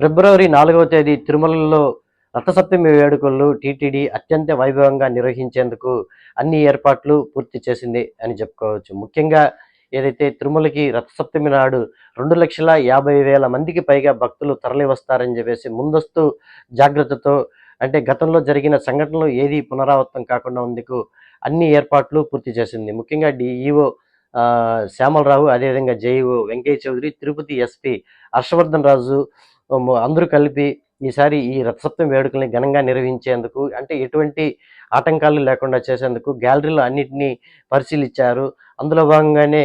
ఫిబ్రవరి నాలుగవ తేదీ తిరుమలలో రథసప్తమి వేడుకలు టీటీడీ అత్యంత వైభవంగా నిర్వహించేందుకు అన్ని ఏర్పాట్లు పూర్తి చేసింది అని చెప్పుకోవచ్చు. ముఖ్యంగా ఏదైతే తిరుమలకి రథసప్తమి నాడు రెండు లక్షల యాభై వేల మందికి పైగా భక్తులు తరలి వస్తారని చెప్పేసి ముందస్తు జాగ్రత్తతో అంటే గతంలో జరిగిన సంఘటనలు ఏది పునరావృతం కాకుండా ఉందుకు అన్ని ఏర్పాట్లు పూర్తి చేసింది. ముఖ్యంగా డిఈఓ శ్యామలరావు అదేవిధంగా జేఈఓ వెంకయ్య చౌదరి తిరుపతి ఎస్పీ హర్షవర్ధన్ రాజు అందరూ కలిపి ఈసారి ఈ రథసప్తమి వేడుకల్ని ఘనంగా నిర్వహించేందుకు అంటే ఎటువంటి ఆటంకాలు లేకుండా చేసేందుకు గ్యాలరీలో అన్నిటినీ పరిశీలించారు. అందులో భాగంగానే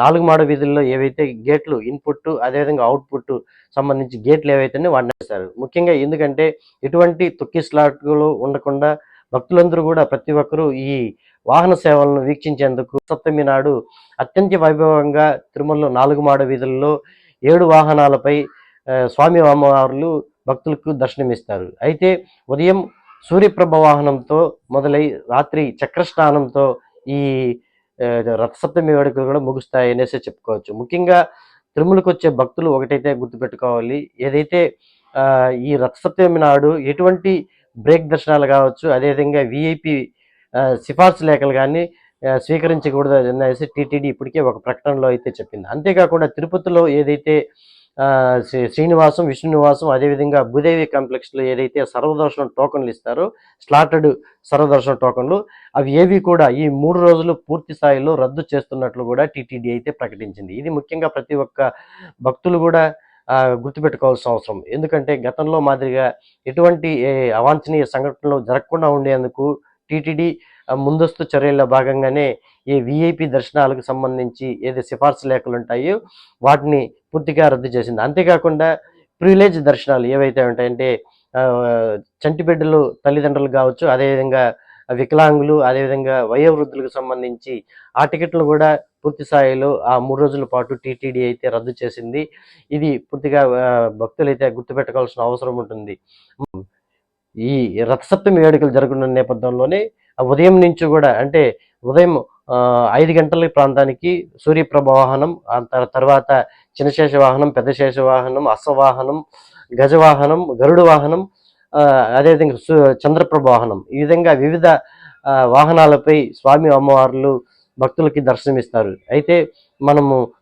నాలుగు మాడ వీధుల్లో ఏవైతే గేట్లు ఇన్పుట్ అదేవిధంగా అవుట్పుట్ సంబంధించి గేట్లు ఏవైతే వాటిని ముఖ్యంగా ఎందుకంటే ఎటువంటి తొక్కిస్లాట్లు ఉండకుండా భక్తులందరూ కూడా ప్రతి ఒక్కరూ ఈ వాహన సేవలను వీక్షించేందుకు సప్తమి నాడు అత్యంత వైభవంగా తిరుమలలో నాలుగు మాడ వీధుల్లో ఏడు వాహనాలపై స్వామి అమ్మవార్లు భక్తులకు దర్శనమిస్తారు. అయితే ఉదయం సూర్యప్రభ వాహనంతో మొదలై రాత్రి చక్రస్నానంతో ఈ రథసప్తమి వేడుకలు కూడా ముగుస్తాయి అనేసి చెప్పుకోవచ్చు. ముఖ్యంగా తిరుమలకు వచ్చే భక్తులు ఒకటైతే గుర్తుపెట్టుకోవాలి. ఏదైతే ఈ రథసప్తమి నాడు ఎటువంటి బ్రేక్ దర్శనాలు కావచ్చు అదేవిధంగా విఐపి సిఫార్సు లేఖలు కానీ స్వీకరించకూడదు అనేసి టీటీడీ ఇప్పటికే ఒక ప్రకటనలో అయితే చెప్పింది. అంతేకాకుండా తిరుపతిలో ఏదైతే శ్రీ- శ్రీనివాసం విష్ణునివాసం అదేవిధంగా భూదేవి కాంప్లెక్స్లో ఏదైతే సర్వదర్శనం టోకన్లు ఇస్తారో స్లాటెడ్ సర్వదర్శనం టోకన్లు అవి ఏవి కూడా ఈ మూడు రోజులు పూర్తి స్థాయిలో రద్దు చేస్తున్నట్లు కూడా టీటీడీ అయితే ప్రకటించింది. ఇది ముఖ్యంగా ప్రతి ఒక్క భక్తులు కూడా గుర్తుపెట్టుకోవాల్సిన అవసరం. ఎందుకంటే గతంలో మాదిరిగా ఎటువంటి అవాంఛనీయ సంఘటనలు జరగకుండా ఉండేందుకు టీటీడీ ముందస్తు చర్యల్లో భాగంగానే ఈ విఐపి దర్శనాలకు సంబంధించి ఏది సిఫార్సు లేఖలు ఉంటాయో వాటిని పూర్తిగా రద్దు చేసింది. అంతేకాకుండా ప్రివిలేజ్ దర్శనాలు ఏవైతే ఉంటాయంటే చంటిబిడ్డలు తల్లిదండ్రులు కావచ్చు అదేవిధంగా వికలాంగులు అదేవిధంగా వయోవృద్ధులకు సంబంధించి ఆ టికెట్లు కూడా పూర్తి స్థాయిలో ఆ మూడు రోజుల పాటు టీటీడీ అయితే రద్దు చేసింది. ఇది పూర్తిగా ఆ, భక్తులైతే గుర్తుపెట్టుకోవాల్సిన అవసరం ఉంటుంది. ఈ రథసప్తమి వేడుకలు జరుగుతున్న నేపథ్యంలోనే ఉదయం నుంచి కూడా అంటే ఉదయం ఐదు గంటల ప్రాంతానికి సూర్యప్రభ వాహనం ఆ తర్వాత చిన్నశేష వాహనం పెద్ద శేష వాహనం అశ్వవాహనం గజవాహనం గరుడు వాహనం అదేవిధంగా సు- చంద్రప్రభ వాహనం. ఈ విధంగా వివిధ వాహనాలపై స్వామి అమ్మవార్లు భక్తులకి దర్శనమిస్తారు. అయితే మనము